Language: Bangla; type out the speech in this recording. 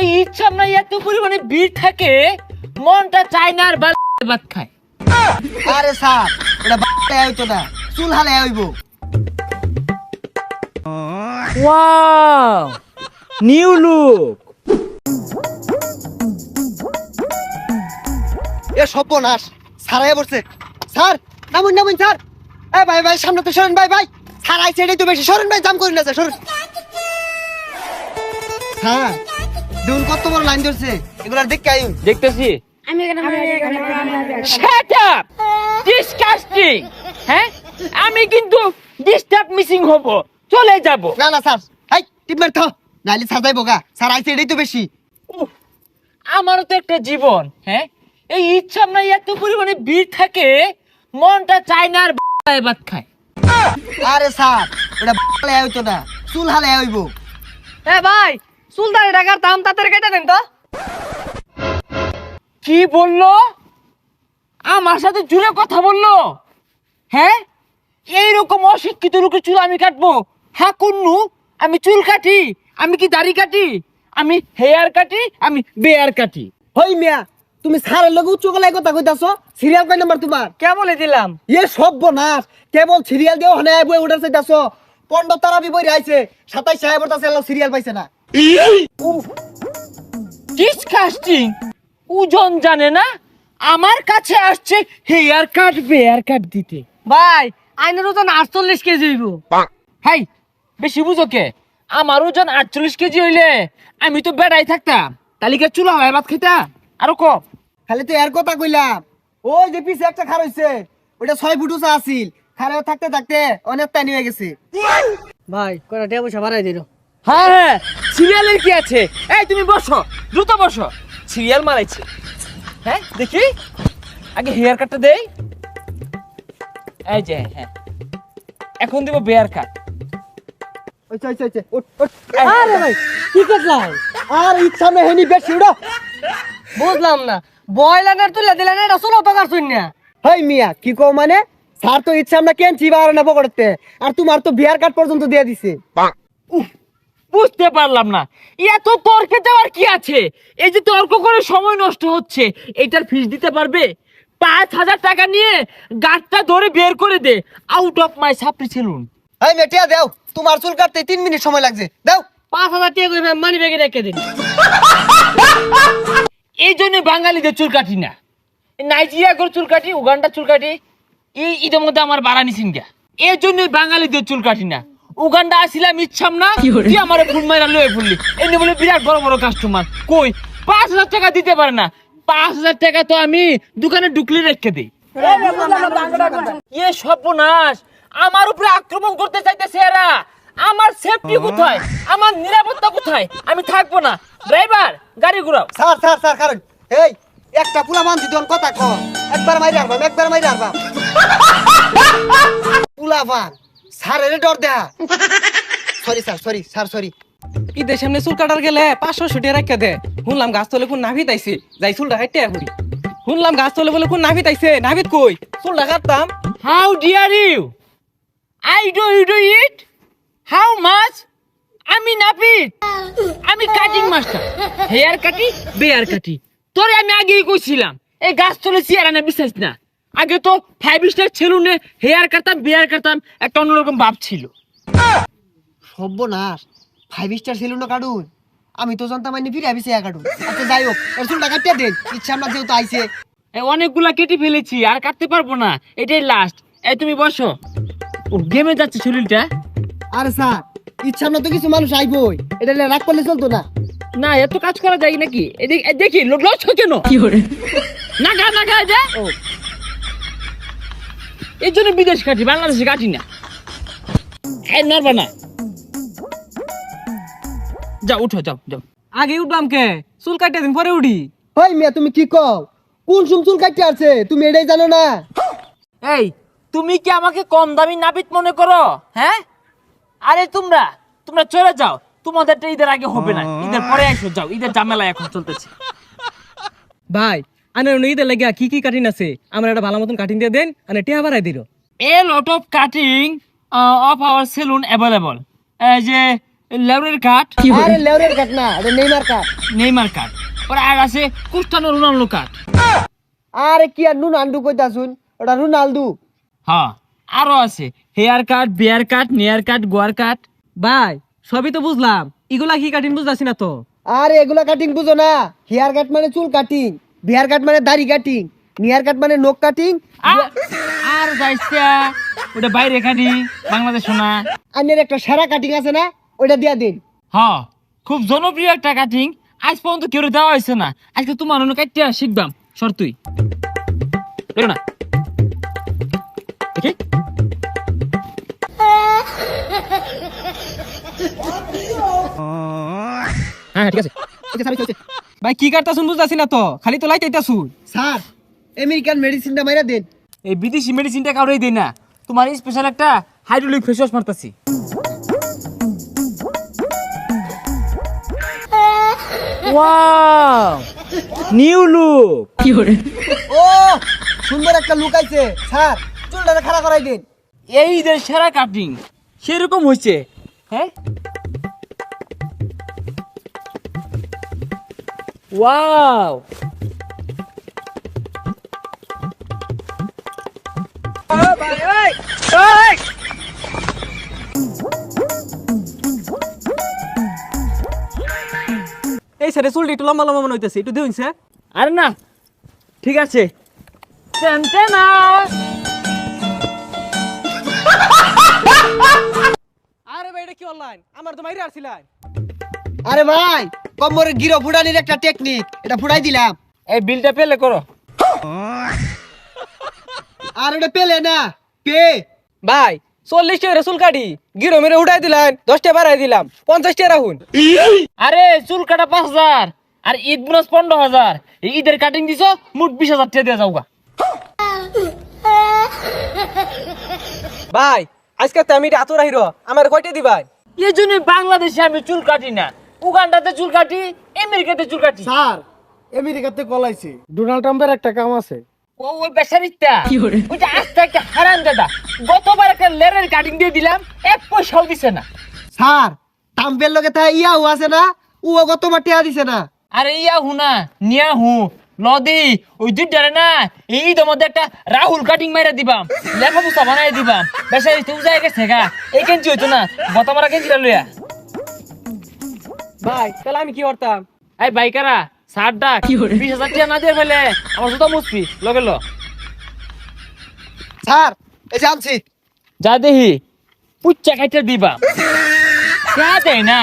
এই ইচ্ছা না এত পরিমাণে ভিড় থাকে মনটা চায় না আর ভাত খায়। আরে স্যার এটা বাচ্চা হইতো না চুল হালে হইব। Wow new look. এ সর্বনাশ আয়া পড়ছে স্যার নামুন নামুন স্যার। এ ভাই ভাই সামনে তো সরেন ভাই ভাই। আইছে এটাই তো বেশি। সরেন ভাই জাম করেন না স্যার সরেন। স্যার দেখুন কত বড় লাইন ধরছে। এগুলা দেখতে আইন। দেখতেছি। Shut up! Disgusting! হ্যাঁ? আমি কিন্তু ডিস্টার্ব মিসিং হব। চলে যাব। না না স্যার। হাই টিপমার থাও নাইলে স্যার যাইবো গা। স্যার আইছে এটাই তো বেশি। আমারও তো একটা জীবন হ্যাঁ? এই ইচ্ছা না এত পরিমাণে ভিড় থাকে মনটা চায় না আর ভাত খায়। আরে স্যার হালে হইতো না। চুল হালে হইব। এ ভাই সুলতান টাকার দাম তাদের কেটে দেন তো। কি বলল? আমার সাথে জুড়ে কথা বলল? হ্যাঁ? এইরকম অশিক্ষিত লোকের চুল আমি কাটবো। হ্যাঁ কুন্নু আমি চুল কাটি আমি কি দাড়ি কাটি? আমি হেয়ার কাটি আমি বেয়ার কাটি। হই মিয়া তুমি সারের লগে উচ্চ গলায় কথা কইতাছো সিরিয়াল কয় নাম্বার তোমার? কে বলে দিলাম? এ সব বনাস কেবল সিরিয়াল দিও হনে আইবো উঠার চাইতাছো। পন্ডত তারাবি বই আইছে সাতাইশ সাহেব তাছে সিরিয়াল পাইছে না। ডিসকাস্টিং ওজন জানে না? আমার কাছে আসছে হেয়ার কাট বেয়ার কাট দিতে। ভাই আইনের ওজন আটচল্লিশ কেজি হইব। হাই বেশি বুঝো কে? আমার ওজন আটচল্লিশ কেজি হইলে আমি তো বেড়াই থাকতাম। তালিকা চুলা হয় ভাত খেতা আরও কম খালি তো এর কথা কইলাম। ওই যে পিছে একটা খার হইছে ওটা ছয় ফুট উঁচা আছিল। খারে থাকতে থাকতে অনেক টাইম হয়ে গেছে। ভাই কয়টা টিয়া পয়সা বাড়াই দিল? হ্যাঁ হ্যাঁ সিরিয়ালের কি আছে? এই তুমি বসো দ্রুত বসো। সিরিয়াল মারাইছে। হ্যাঁ দেখি। আগে হেয়ার কাটটা দেই। এই যে হ্যাঁ। এখন দিব বেয়ার কাট উঠ, উঠ। আরে ভাই কি করলাম? আর ইচ্ছা মে হেনি বেশি উড়ো বুঝলাম না। তুলে এটা ষোলো টাকার শূন্য হই মিয়া কি কও মানে? স্যার তো ইচ্ছা আমরা কেন চিবার না পকড়তে আর তোমার তো বিয়ার কার্ড পর্যন্ত দিয়ে দিছে। উফ, বুঝতে পারলাম না। এত তর্কে যাওয়ার কি আছে? এই যে তর্ক করে সময় নষ্ট হচ্ছে এটার ফিস দিতে পারবে? পাঁচ হাজার টাকা নিয়ে গাছটা ধরে বের করে দে। আউট অফ মাই সাপ্রি সেলুন হই মেটিয়া দাও। তোমার চুল কাটতে তিন মিনিট সময় লাগছে। দাও। পাঁচ হাজার টাকা করে মানি ব্যাগে রেখে দিন এই জন্য বাঙালিদের চুল কাটি না। নাইজেরিয়া করে চুল কাটি উগান্ডা চুল কাটি এই ঈদের মধ্যে আমার বাড়ানি সিংহা এই জন্য বাঙালিদের চুল কাটি না। উগান্ডা আসিলাম ইচ্ছাম না তুই আমার ফুল মাইরা লয়ে ফুললি এমনি বলে বিরাট বড় বড় কাস্টমার কই? পাঁচ হাজার টাকা দিতে পারে না। পাঁচ হাজার টাকা তো আমি দোকানে ঢুকলে রেখে দিই। ইয়ে সর্বনাশ। আমার উপরে আক্রমণ করতে চাইতেছে এরা। আমার সেফটি কোথায়? আমার নিরাপত্তা কোথায়? আমি থাকব না। ড্রাইভার গাড়ি ঘুরাও। স্যার স্যার স্যার কারণ এই একটা পুরা মানছি তখন কথা ক একবার মাইরে আরবাম একবার মাইরে আরবাম পুলা স্যার এর ডর দেয়া sorry sir sorry sir sorry ঈদের সামনে চুল কাটার গেলে পাঁচশো ছুটে রাখতে দে। শুনলাম গাছ তলে কোন যাই চুলটা হাইটে করি শুনলাম গাছ তলে বলে কোন নাভিত আইছে নাভিত কই? চুলটা কাটতাম। How dare you? I do you do it? How much? আমি নাপিত। আমি কাটিং মাস্টার হেয়ার কাটি বেয়ার কাটি তোরে আমি আগেই কইছিলাম এই গাছ তোলে চেয়ার আনা বিশ্বাস না। আগে তো ফাইভ স্টার সেলুনে হেয়ার কাটতাম বেয়ার কাটতাম একটা অন্যরকম ভাব ছিল। সর্বনাশ ফাইভ স্টার ছিল না কাটুন। আমি তো জানতাম আইনি ফিরে আবিছে কাটুন। আচ্ছা যাই হোক এর চুলটা কাটিয়ে দেন। ইচ্ছা আমরা যেহেতু আইছে। এই অনেকগুলা কেটে ফেলেছি আর কাটতে পারব না। এটাই লাস্ট এই তুমি বসো। ও গেমে যাচ্ছে শরীরটা। আরে স্যার ইচ্ছা আমরা তো কিছু মানুষ আইবই। এটা নিয়ে রাগ করলে চলতো না। না এত কাজ করা যায় নাকি? এদিকে দেখি লস কেন? না গা না গা যা। এই জন্য বিদেশ কাটি বাংলাদেশে কাটি না। নড়বা না। যাও উঠো যাও যাও। আগে উঠলাম কে? চুল কাটতে দিন পরে উঠি। হই মিয়া তুমি কি কও? কোন সুম চুল কাটতে আছে তুমি এটাই জানো না। এই তুমি কি আমাকে কম দামি নাপিত মনে করো? হ্যাঁ? আরে তোমরা তোমরা চলে যাও। তোমাদেরটা ঈদের আগে হবে না। ঈদের পরে আসো যাও। ঈদের ঝামেলা এখন চলতেছে। ভাই আনের ঈদের লাগিয়া কি কি কাটিং আছে? আমার একটা ভালো মতন কাটিং দিয়ে দেন আর টিয়া বাড়াই দিল। Of cutting uh, of our saloon available. এই যে লেউরের কাঠ আরে লেউরের কাট না এটা নেইমার কাট নেইমার কাঠ ওর আর আছে কুস্টানো রোনাল্ডো কাঠ আরে কি আর নুন আন্ডু কইতা শুন ওটা রোনালদু। হ্যাঁ আরও আছে। হেয়ার কাট বিয়ার কাট নেয়ার কাট গোয়ার কাট ভাই সবই তো বুঝলাম। এগুলা কি কাটিন বুঝতাছি না তো? আরে এগুলা কাটিং বুঝো না। হেয়ার কাট মানে চুল কাটিং বিয়ার কাট মানে দাড়ি কাটিং নিয়ার কাট মানে নখ কাটিং। আর যাইছা ওটা বাইরে কাটি বাংলাদেশ না। আনের একটা সেরা কাটিং আছে না ওইটা দিয়া দিন। হ খুব জনপ্রিয় একটা কাটিং আজ পর্যন্ত কেউ দেওয়া হয়েছে না। আজকে তোমার অন্য কাটিয়া শিখবাম সর তুই। বেরো না। দেখি। হ্যাঁ ঠিক আছে। ভাই কি কাটতাছুন বুঝতাছি না তো খালি তো লাইতাইতাছুন স্যার আমেরিকান মেডিসিনটা মাইরা দেন। এই বিদেশি মেডিসিনটা কাউরেই দেই না। তোমার স্পেশাল একটা হাইড্রোলিক ফেস ওয়াশ মারতাছি। ওয়াও নিউ লুক ও সুন্দর একটা লুক আইছে। স্যার চুলটা খাড়া করাই দিন। এই ঈদের সেরা কাটিং সেরকম হয়েছে হ্যাঁ? ওয়াও এই সাইডে চুলটি একটু লম্বা লম্বা মনে হইতেছে একটু দিন স্যার। আরে না ঠিক আছে। আরে ভাই এটা কি অনলাইন আমার তো মাইরে আসছিলেন আরে ভাই কম্বরে গিরো ফুটানির একটা টেকনিক এটা ফুটাই দিলাম। এই বিলটা পেলে করো। আর ওটা পেলে না পে। ভাই চল্লিশ টাকা চুল কাটি গিরো মেরে উঠাই দিলেন দশ টাকা বাড়াই দিলাম পঞ্চাশ টাকা রাখুন। আরে চুল কাটা পাঁচ হাজার আর ঈদ বোনাস পনেরো হাজার। ঈদের কাটিং দিছো মোট বিশ হাজার টাকা দিয়ে যাওগা। ভাই আজকে তো আমি আতুর হিরো আমার কয়টা দিবাই? এই জন্য বাংলাদেশে আমি চুল কাটি না। উগান্ডাতে চুল কাটি আমেরিকাতে চুল কাটি। স্যার আমেরিকাতে কলাইছে ডোনাল্ড ট্রাম্পের একটা কাম আছে। ও ওই বেচারিটা ওইটা আস্তে একটা হারান দাদা। গতবার একটা লেরের কাটিং দিয়ে দিলাম এক পয়সাও দিছে না। স্যার ট্রাম্পের লগে তা ইয়াও আছে না? ও কত মাটিয়া দিছে না। আরে ইয়া হুনা নিয়া হু লদি ওই দুইটারে না এই মধ্যে একটা রাহুল কাটিং মাইরা দিবাম লেখা বুঝা বানাই দিবাম। বেচারি তুই যাই গেছে গা। এই কেঞ্চি হইতো না? গত মারা কেঞ্চিটা লইয়া? ভাই তাহলে আমি কি করতাম? এই বাইকারা সার ডাক বিশ হাজার টাকা না দিয়ে ফেলে আমার জুতা মুসপি লগে ল। স্যার এই যে আনছি। যা দেখি পুচ্চা খাইতে দিবা। যা দেয় না।